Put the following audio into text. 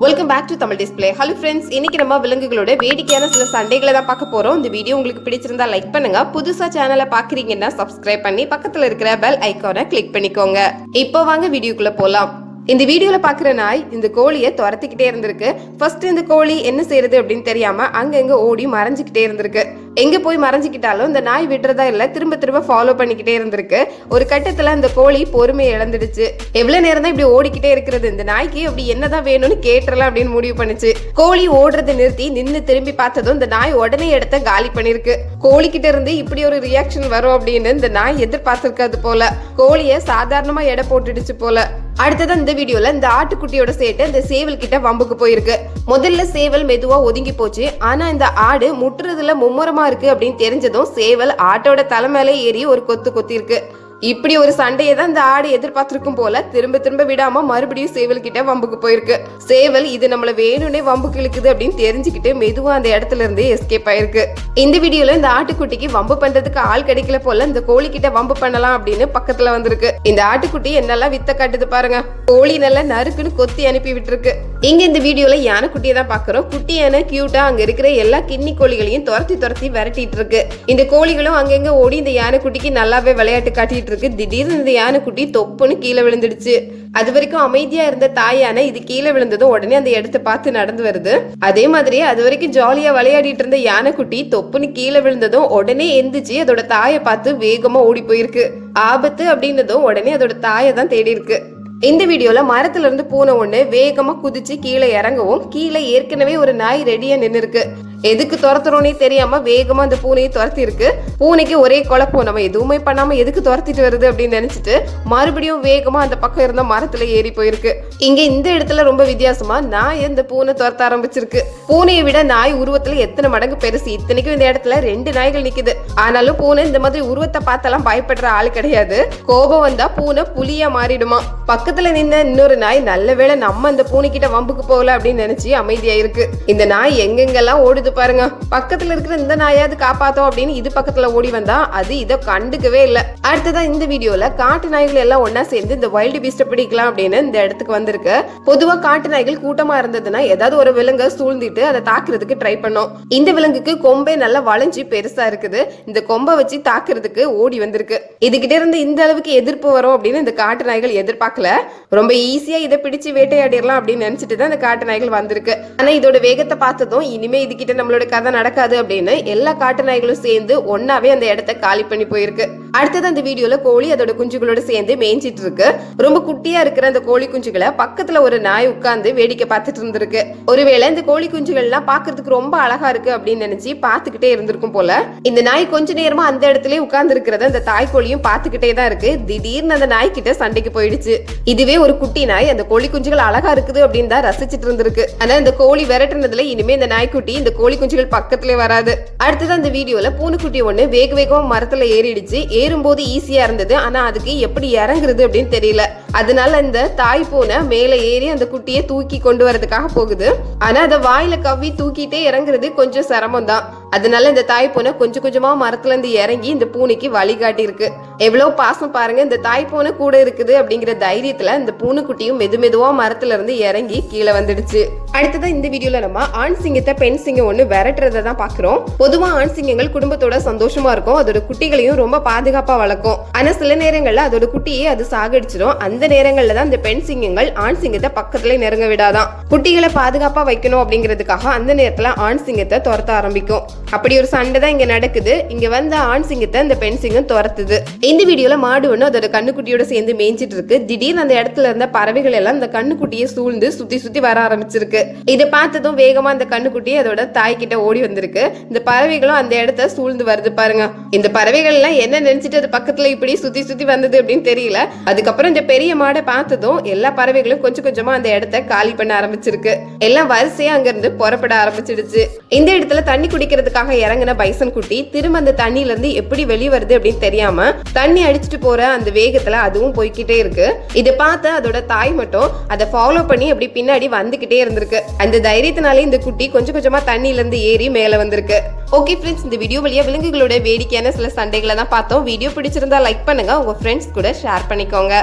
Welcome back to Tamil display hello friends இன்னைக்கு நம்ம விலங்குகளோட வேடிக்கையான சில சண்டைகளை தான் பார்க்க போறோம். இந்த வீடியோ உங்களுக்கு பிடிச்சிருந்தா லைக் பண்ணுங்க. புதுசா சேனலை பாக்குறீங்கன்னா சப்ஸ்கிரைப் பண்ணி பக்கத்துல இருக்கிற பெல் ஐக்கானை கிளிக் பண்ணிக்கோங்க. இப்போ வாங்க வீடியோக்குள்ள போலாம். இந்த வீடியோல பாக்குற நாய் இந்த கோழியை துரத்திக்கிட்டே இருந்திருக்கு. ஃபர்ஸ்ட் இந்த கோழி என்ன செய்யறது அப்படின்னு தெரியாம அங்கங்க ஓடி மறைஞ்சுக்கிட்டே இருந்திருக்கு. எங்கே போய் மறைஞ்சிக்கிட்டாலும் இந்த நாய் விடுறதா இல்லை திரும்ப திரும்ப ஃபாலோ பண்ணிக்கிட்டே இருந்திருக்கு. ஒரு கட்டத்தில் அந்த கோழி பொறுமையை இழந்துடுச்சு எவ்வளோ நேரம் தான் இப்படி ஓடிக்கிட்டே இருக்கிறது? இந்த நாய்க்கு அப்படி என்னதான் வேணும்னு கேட்டுறலாம் அப்படின்னு முடிவு பண்ணுச்சு. கோழி ஓடுறதை நிறுத்தி நின்று திரும்பி பார்த்ததும் இந்த நாய் உடனே இடத்த காலி பண்ணிருக்கு. கோழி கிட்ட இருந்து இப்படி ஒரு ரியாக்ஷன் வரும் அப்படின்னு இந்த நாய் எதிர்பார்த்திருக்காது போல. கோழியை சாதாரணமாக எடை போட்டுடுச்சு போல. அடுத்ததான் இந்த வீடியோல இந்த ஆட்டுக்குட்டியோட சேர்த்து இந்த சேவல் கிட்ட வம்புக்கு போயிருக்கு. முதல்ல சேவல் மெதுவா ஒதுங்கி போச்சு. ஆனா இந்த ஆடு முட்டுறதுல மும்முரமா இருக்கு அப்படின்னு தெரிஞ்சதும் சேவல் ஆட்டோட தலை ஏறி ஒரு கொத்து கொத்தி இருக்கு இப்படி ஒரு சண்டையை தான் இந்த ஆடு எதிர்பார்த்திருக்கும் போல திரும்ப திரும்ப விடாம மறுபடியும் சேவல் கிட்ட வம்புக்கு போயிருக்கு. சேவல் இது நம்மள வேணும்னே வம்புக்கு இழுக்குது அப்படின்னு தெரிஞ்சுக்கிட்டு மெதுவா அந்த இடத்துல இருந்து எஸ்கேப் ஆயிருக்கு. இந்த வீடியோல இந்த ஆட்டுக்குட்டிக்கு வம்பு பண்றதுக்கு ஆள் கிடைக்கல போல இந்த கோழி கிட்ட வம்பு பண்ணலாம் அப்படின்னு பக்கத்துல வந்திருக்கு. இந்த ஆட்டுக்குட்டி என்னெல்லாம் வித்த காட்டுது பாருங்க. கோழி நல்லா நறுக்குன்னு கொத்தி அனுப்பி விட்டுருக்கு. இங்க இந்த வீடியோல யானை குட்டியை தான் பாக்குறோம் குட்டி யானை கியூட்டா அங்க இருக்கிற எல்லா கிண்ணி கோழிகளையும் துரத்தி துரத்தி விரட்டிட்டு இருக்கு. இந்த கோழிகளும் அங்கங்க ஓடி இந்த யானை குட்டிக்கு நல்லாவே விளையாட்டு காட்டிட்டு இருக்கு. திடீர்னு இந்த யானை குட்டி தொப்புன்னு கீழே விழுந்துடுச்சு. அது வரைக்கும் அமைதியா இருந்த தாயான இது கீழே விழுந்ததும் உடனே அந்த இடத்த பார்த்து நடந்து வருது. அதே மாதிரி அது வரைக்கும் ஜாலியா விளையாடிட்டு இருந்த யானைக்குட்டி தொப்புன்னு கீழே விழுந்ததும் உடனே எந்திரிச்சு அதோட தாயை பார்த்து வேகமா ஓடி போயிருக்கு. ஆபத்து அப்படின்னதும் உடனே அதோட தாயை தான் தேடி இருக்கு. இந்த வீடியோல மரத்துல இருந்து பூனை ஒண்ணு வேகமா குதிச்சு கீழே இறங்கவும் கீழே ஏற்கனவே ஒரு நாய் ரெடியா நின்னு இருக்கு எதுக்கு துரத்துறோன்னே தெரியாம வேகமா அந்த பூனையை துரத்தி இருக்கு பூனைக்கு ஒரே குழப்பம் நம்ம எதுவுமே பண்ணாம எதுக்கு துரத்திட்டு வருது அப்படின்னு நினைச்சிட்டு மறுபடியும் வேகமா அந்த பக்கம் இருந்த மரத்துல ஏறி போயிருக்கு. இங்க இந்த இடத்துல ரொம்ப வித்தியாசமா நாய் இந்த பூனை துரத்த ஆரம்பிச்சிருக்கு. பூனையை விட நாய் உருவத்துல எத்தனை மடங்கு பெருசு. இத்தனைக்கும் இந்த இடத்துல ரெண்டு நாய்கள் நிக்குது. ஆனாலும் பூனை இந்த மாதிரி உருவத்தை பார்த்தெல்லாம் பயப்படுற ஆள் கிடையாது. கோபம் வந்தா பூனை புலியா மாறிடுமா. பக்கத்துல நின்ன இன்னொரு நாய் நல்ல வேளை நம்ம அந்த பூனை கிட்ட வம்புக்கு போகல அப்படின்னு நினைச்சு அமைதியா இருக்கு இந்த நாய் எங்கெங்கெல்லாம் ஓடுது பாருங்க. பக்கத்துல இருக்கிற இந்த நாயாவது காப்பாத்தோம் அப்படின்னு இது பக்கத்துல ஓடி வந்தா அது இதை கண்டுக்கவே இல்ல. அடுத்ததான் இந்த வீடியோல காட்டு நாய்கள் எல்லாம் ஒன்னா சேர்ந்து இந்த வைல்டு பீஸ்ட பிடிக்கலாம் அப்படின்னு இந்த இடத்துக்கு வந்திருக்கு. பொதுவா காட்டு நாய்கள் கூட்டமா இருந்ததுன்னா ஏதாவது ஒரு விலங்கை சூழ்ந்திட்டு அதை தாக்குறதுக்கு ட்ரை பண்ணும். இந்த விலங்குக்கு கொம்பே நல்லா வளைஞ்சு பெருசா இருக்குது. இந்த கொம்பை வச்சு தாக்குறதுக்கு ஓடி வந்திருக்கு. இதுகிட்ட இருந்து இந்த அளவுக்கு எதிர்ப்பு வரும் அப்படின்னு இந்த காட்டு நாய்கள் எதிர்பார்க்கல. ரொம்ப ஈஸியா இதை பிடிச்சு வேட்டையாடிடலாம் அப்படின்னு நினைச்சிட்டு தான் இந்த காட்டு நாய்கள் வந்திருக்கு. ஆனா இதோட வேகத்தை பார்த்ததும் இனிமே இதுகிட்ட நம்மளோட கதை நடக்காது அப்படின்னு எல்லா காட்டு நாய்களும் சேர்ந்து ஒன்னாவே அந்த இடத்த காலி பண்ணி போயிருக்கு. அடுத்தது அந்த வீடியோல கோழி அதோட குஞ்சுகளோட சேர்ந்து மேய்ஞ்சிட்டு இருக்கு ரொம்ப குட்டியா இருக்கிற அந்த கோழி குஞ்சுகளை பக்கத்துல ஒரு நாய் உட்கார்ந்து வேடிக்கை பார்த்துட்டு இருந்திருக்கு. ஒருவேளை இந்த கோழி குஞ்சுகள்லாம் பாக்குறதுக்கு ரொம்ப அழகா இருக்கு அப்படின்னு நினைச்சு பாத்துக்கிட்டே இருந்திருக்கும் போல. இந்த நாய் கொஞ்ச நேரமா அந்த இடத்துல உட்கார்ந்து இருக்கிறத அந்த தாய் கோழியும் பாத்துக்கிட்டே தான் இருக்கு. திடீர்னு அந்த நாய் கிட்ட சண்டைக்கு போயிடுச்சு. இதுவே ஒரு குட்டி நாய் அந்த கோழி குஞ்சுகள் அழகா இருக்குது அப்படின்னு தான் ரசிச்சிட்டு இருந்திருக்கு. ஆனா இந்த கோழி விரட்டுனதுல இனிமே இந்த நாய்க்குட்டி இந்த கோழி குஞ்சுகள் பக்கத்துல வராது. அடுத்தது அந்த வீடியோல பூனைக்குட்டி ஒண்ணு வேக வேகமா மரத்துல ஏறிடுச்சு. ஏறும்போது ஈஸியா இருந்தது. ஆனா அதுக்கு எப்படி இறங்குறது அப்படின்னு தெரியல. அதனால இந்த தாய் பூனை மேல ஏறி அந்த குட்டியை தூக்கி கொண்டு வரதுக்காக போகுது. ஆனா அதை வாயில கவ்வி தூக்கிட்டே இறங்குறது கொஞ்சம் சிரமம் தான் அதனால இந்த தாய் பூனை கொஞ்சம் கொஞ்சமா மரத்துல இருந்து இறங்கி இந்த பூனைக்கு வழிகாட்டி இருக்கு எவ்வளவு பாசம் பாருங்க இந்த தாய் பூனை கூட இருக்குது அப்படிங்கிற தைரியத்துல இந்த பூனைக்குட்டியும் மெது மெதுவா மரத்துல இருந்து இறங்கி கீழே வந்துடுச்சு. அடுத்ததான் இந்த வீடியோல நம்ம ஆண் சிங்கத்தை பெண் சிங்கம் ஒண்ணு விரட்டுறதை தான் பாக்குறோம். பொதுவா ஆண் சிங்கங்கள் குடும்பத்தோட சந்தோஷமா இருக்கும் அதோட குட்டிகளையும் ரொம்ப பாதுகாப்பா வளர்க்கும். ஆனா சில நேரங்கள்ல அதோட குட்டியை அது சாகடிச்சிடும். அந்த நேரங்கள்ல தான் இந்த பெண் சிங்கங்கள் ஆண் சிங்கத்தை பக்கத்துல நெருங்க விடாதான். குட்டிகளை பாதுகாப்பா வைக்கணும் அப்படிங்கிறதுக்காக அந்த நேரத்துல ஆண் சிங்கத்தை துரத்த ஆரம்பிக்கும். அப்படி ஒரு சண்டை தான் இங்க நடக்குது. இங்க வந்த ஆண் சிங்கத்தை இந்த பெண் சிங்கம் துரத்துது. இந்த வீடியோல மாடு ஒண்ணு அதோட கண்ணுக்குட்டியோட சேர்ந்து மேய்ஞ்சிட்டு இருக்கு. திடீர்னு அந்த இடத்துல இருந்த பறவைகள் எல்லாம் அந்த கண்ணுக்குட்டியை சூழ்ந்து சுத்தி சுத்தி வர ஆரம்பிச்சிருக்கு. இதை பார்த்ததும் வேகமா அந்த கண்ணுக்குட்டி அதோட தாய் கிட்ட ஓடி வந்திருக்கு. இந்த பறவைகளும் அந்த இடத்த சூழ்ந்து வருது பாருங்க. இந்த பறவைகள் எல்லாம் என்ன நினைச்சிட்டு அது பக்கத்துல இப்படி சுத்தி சுத்தி வந்தது அப்படின்னு தெரியல. அதுக்கப்புறம் இந்த பெரிய மாடை பார்த்ததும் எல்லா பறவைகளும் கொஞ்சம் கொஞ்சமா அந்த இடத்த காலி பண்ண ஆரம்பிச்சிருக்கு. எல்லாம் வரிசையா அங்கிருந்து புறப்பட ஆரம்பிச்சிடுச்சு. இந்த இடத்துல தண்ணி குடிக்கிறதுக்காக இறங்கின பைசன் குட்டி திரும்ப அந்த தண்ணியில இருந்து எப்படி வெளியே வருது அப்படின்னு தெரியாம தண்ணி அடிச்சிட்டு போற அந்த வேகத்துல அதுவும் போய்க்கிட்டே இருக்கு. இதை பார்த்து அதோட தாய் மட்டும் அதை ஃபாலோ பண்ணி அப்படி பின்னாடி வந்துகிட்டே இருந்திருக்கு. அந்த தைரியத்தினாலே இந்த குட்டி கொஞ்சம் கொஞ்சமா தண்ணியில இருந்து ஏறி மேல வந்திருக்கு. ஓகே ஃப்ரெண்ட்ஸ் இந்த வீடியோ வழியா விலங்குகளோட வேடிக்கையான சில சண்டைகளை தான் பார்த்தோம். வீடியோ பிடிச்சிருந்தா லைக் பண்ணுங்க. உங்க ஃப்ரெண்ட்ஸ் கூட ஷேர் பண்ணிக்கோங்க.